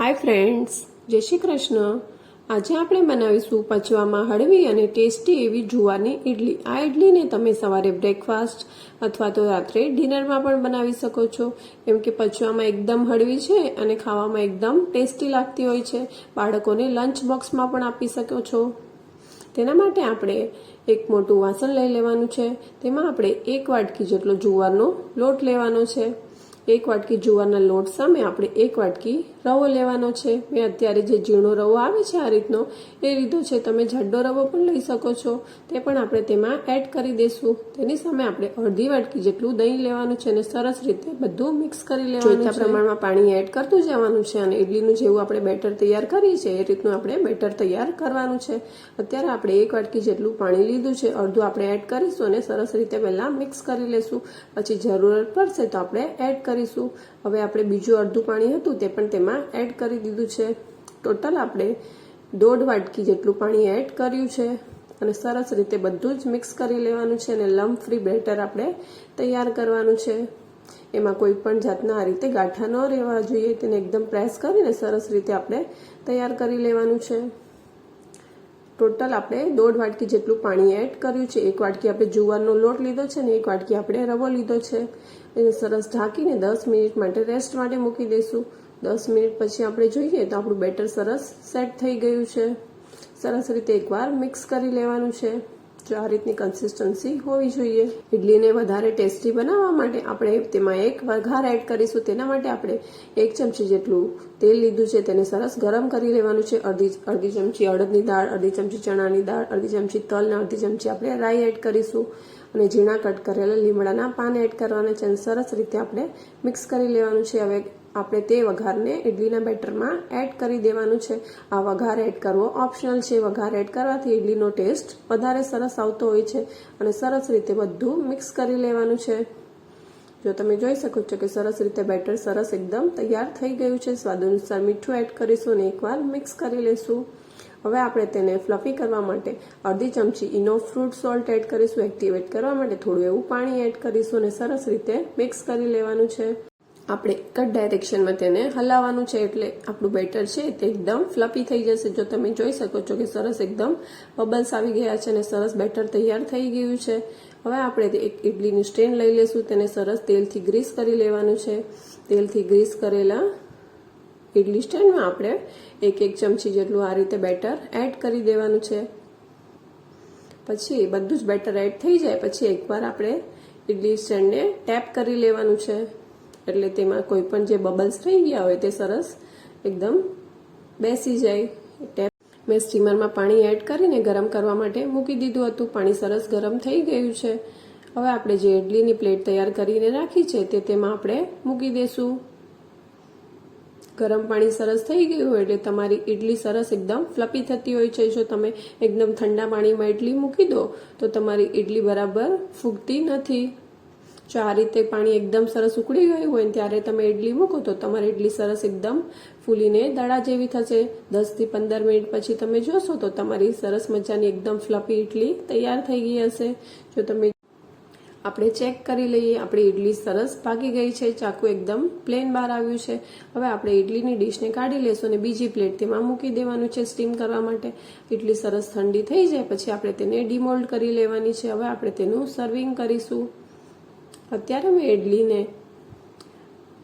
Hi friends જય શ્રી કૃષ્ણ. આજે આપણે બનાવીશું પચવામાં હળવી અને ટેસ્ટી એવી જુવારની ઇડલી આ ઇડલીને તમે સવારે બ્રેકફાસ્ટ અથવા તો રાત્રે ડિનરમાં પણ બનાવી શકો છો. કેમ કે પચવામાં એકદમ હળવી છે અને ખાવામાં એકદમ ટેસ્ટી લાગતી હોય છે. બાળકોને લંચ બોક્સમાં પણ આપી શકો છો. તેના માટે આપણે એક મોટું વાસણ લઈ લેવાનું છે. તેમાં આપણે એક વાટકી જેટલો જુવારનો લોટ લેવાનો છે. એક વાટકી જુવારના લોટ સામે આપણે એક વાટકી રવો લેવાનો છે. મેં અત્યારે જે ઝીણો રવો આવે છે આ રીતનો એ લીધો છે. તમે જાડો રવો પણ લઈ શકો છો. તે પણ આપણે તેમાં એડ કરી દઈશું. તેની સામે આપણે અડધી વાટકી જેટલું દહીં લેવાનું છે અને સરસ રીતે બધું મિક્સ કરી લેવાનું છે. પ્રમાણમાં પાણી એડ કરતું જવાનું છે અને ઇડલીનું જેવું આપણે બેટર તૈયાર કરીએ છીએ એ રીતનું આપણે બેટર તૈયાર કરવાનું છે. અત્યારે આપણે એક વાટકી જેટલું પાણી લીધું છે. અડધું આપણે એડ કરીશું અને સરસ રીતે પહેલાં મિક્સ કરી લેશું. પછી જરૂરત પડશે તો આપણે એડ કરીશું. હવે આપણે બીજું અડધું પાણી હતું તે પણ તેમાં એડ કરી દીધું છે. ટોટલ આપણે દોઢ વાટકી જેટલું પાણી એડ કર્યું છે અને સરસ રીતે બધું જ મિક્સ કરી લેવાનું છે અને લમ્પ ફ્રી બેટર આપણે તૈયાર કરવાનું છે. એમાં કોઈ પણ જાતના આ રીતે ગાંઠા ન રહેવા જોઈએ, તેને એકદમ પ્રેસ કરીને સરસ રીતે આપણે તૈયાર કરી લેવાનું છે. ટોટલ આપણે દોઢ વાટકી જેટલું પાણી એડ કર્યું છે. એક વાટકી આપણે જુવારનો લોટ લીધો છે ને એક વાટકી આપણે રવો લીધો છે. એને સરસ ઢાંકીને દસ મિનિટ માટે રેસ્ટ માટે મૂકી દઈશું. દસ મિનિટ પછી આપણે જોઈએ તો આપણું બેટર સરસ સેટ થઈ ગયું છે. સરસ રીતે એકવાર મિક્સ કરી લેવાનું છે. આ રીતની કન્સિસ્ટન્સી હોવી જોઈએ. ઇડલીને વધારે ટેસ્ટી બનાવવા માટે આપણે તેમાં એક વઘાર એડ કરીશું. તેના માટે આપણે એક ચમચી જેટલું તેલ લીધું છે. તેને સરસ ગરમ કરી લેવાનું છે. અડધી અડધી ચમચી અડદની દાળ, અડધી ચમચી ચણાની દાળ, અડધી ચમચી તલ અને અડધી ચમચી આપણે રાઈ એડ કરીશું. અને ઝીણા કટ કરેલા લીમડાના પાન એડ કરવાના છે અને સરસ રીતે આપણે મિક્સ કરી લેવાનું છે. હવે આપણે તે વઘારને ઇડલીના બેટરમાં એડ કરી દેવાનું છે. આ વઘાર એડ કરવો ઓપ્શનલ છે. વઘાર એડ કરવાથી ઇડલીનો ટેસ્ટ વધારે સરસ આવતો હોય છે અને સરસ રીતે બધું મિક્સ કરી લેવાનું છે. જો તમે જોઈ શકો છો કે સરસ રીતે બેટર સરસ એકદમ તૈયાર થઈ ગયું છે. સ્વાદ અનુસાર મીઠું એડ કરીશું અને એકવાર મિક્સ કરી લેશું. હવે આપણે તેને ફ્લફી કરવા માટે અડધી ચમચી ઇનો ફ્રૂટ સોલ્ટ એડ કરીશું એક્ટિવેટ કરવા માટે થોડું એવું પાણી એડ કરીશું અને સરસ રીતે મિક્સ કરી લેવાનું છે. આપણે એક જ ડાયરેક્શનમાં તેને હલાવવાનું છે એટલે આપણું બેટર છે તે એકદમ ફ્લફી થઈ જશે. જો તમે જોઈ શકો છો કે સરસ એકદમ બબલ્સ આવી ગયા છે અને સરસ બેટર તૈયાર થઈ ગયું છે. હવે આપણે એક ઇડલીની સ્ટેન્ડ લઈ લેશું, તેને સરસ તેલથી ગ્રીસ કરી લેવાનું છે. તેલથી ગ્રીસ કરેલા ઇડલી સ્ટેન્ડમાં આપણે એક એક ચમચી જેટલું આ રીતે બેટર એડ કરી દેવાનું છે. પછી બધું જ બેટર એડ થઈ જાય, પછી એકવાર આપણે ઇડલી સ્ટેન્ડને ટેપ કરી લેવાનું છે. એટલે તેમાં કોઈ પણ જે બબલ્સ થઈ ગયા હોય તે સરસ એકદમ બેસી જાય. ટેપ મેં સ્ટીમરમાં પાણી એડ કરીને ગરમ કરવા માટે મૂકી દીધું હતું. પાણી સરસ ગરમ થઈ ગયું છે. હવે આપણે જે ઇડલીની પ્લેટ તૈયાર કરીને રાખી છે તે તેમાં આપણે મૂકી દઈશું ગરમ પાણી સરસ થઈ ગયું હોય એટલે તમારી ઇડલી સરસ એકદમ ફ્લપી થતી હોય છે. જો તમે એકદમ ઠંડા પાણીમાં ઇડલી મૂકી દો, તો તમારી ઇડલી બરાબર ફૂગતી નથી. જો આ રીતે પાણી એકદમ સરસ ઉકળી ગયું હોય ત્યારે તમે ઇડલી મૂકો, તો તમારી ઇડલી સરસ એકદમ ફૂલીને દડા જેવી થશે. દસથી પંદર મિનિટ પછી તમે જોશો, તો તમારી સરસ મજાની એકદમ ફ્લપી ઇડલી તૈયાર થઈ ગઈ હશે. જો તમે આપણે ચેક કરી લઈએ. આપણી ઇડલી સરસ પાકી ગઈ છે. ચાકુ એકદમ પ્લેન બહાર આવ્યું છે. હવે આપણે ઇડલીની ડીશને કાઢી લેશું અને બીજી પ્લેટ તેમાં મૂકી દેવાનું છે સ્ટીમ કરવા માટે. ઇડલી સરસ ઠંડી થઈ જાય પછી આપણે તેને ડીમોલ્ડ કરી લેવાની છે. હવે આપણે તેનું સર્વિંગ કરીશું. અત્યારે મેં ઇડલીને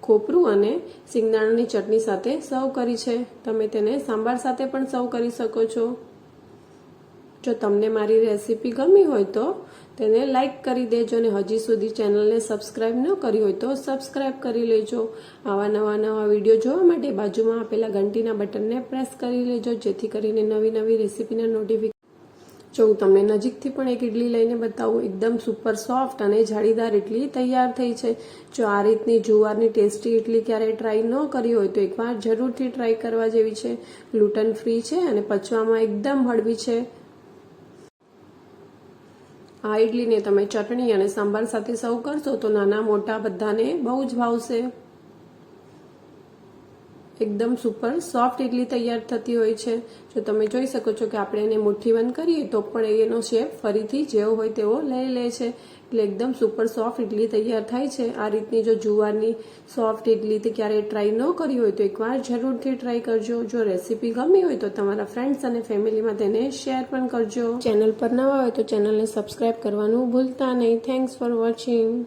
ખોપરું અને સિંગદાણાની ચટણી સાથે સર્વ કરી છે. તમે તેને સાંભાર સાથે પણ સર્વ કરી શકો છો. જો તમને મારી રેસીપી ગમી હોય તો તેને લાઇક કરી દેજો અને હજી સુધી ચેનલને સબસ્ક્રાઇબ ન કરી હોય તો સબસ્ક્રાઇબ કરી લેજો. આવા નવા નવા વીડિયો જોવા માટે બાજુમાં આપેલા ઘંટીના બટનને પ્રેસ કરી લેજો, જેથી કરીને નવી નવી રેસીપીના નોટિફિકેશન જો હું તમને નજીકથી પણ એક ઇડલી લઈને બતાવું, એકદમ સુપર સોફ્ટ અને જાળીદાર ઇડલી તૈયાર થઈ છે. જો આ રીતની જુવારની ટેસ્ટી ઇડલી ક્યારેય ટ્રાય ન કરી હોય તો એકવાર જરૂરથી ટ્રાય કરવા જેવી છે. ગ્લુટન ફ્રી છે અને પચવામાં એકદમ હળવી છે. આ ઇડલીને તમે ચટણી અને સાંભાર સાથે સર્વ કરશો તો નાના મોટા બધાને બહુ જ ભાવશે. એકદમ સુપર સોફ્ટ ઇડલી તૈયાર થતી હોય છે. જો તમે જોઈ શકો છો કે આપણે એને મુઠ્ઠી બંધ કરીએ, તો પણ એનો શેપ ફરીથી જેવો હોય તેવો લઈ લે છે. એટલે એકદમ સુપર સોફ્ટ ઇડલી તૈયાર થાય છે. આ રીતની જો જુવારની સોફ્ટ ઇડલી તે ક્યારેય ટ્રાય ન કરી હોય, તો એકવાર જરૂરથી ટ્રાય કરજો. જો રેસીપી ગમી હોય, તો તમારા ફ્રેન્ડ્સ અને ફેમિલીમાં તેને શેર પણ કરજો. ચેનલ પર નવા હોય, તો ચેનલને સબસ્ક્રાઈબ કરવાનું ભૂલતા નહીં. Thanks for watching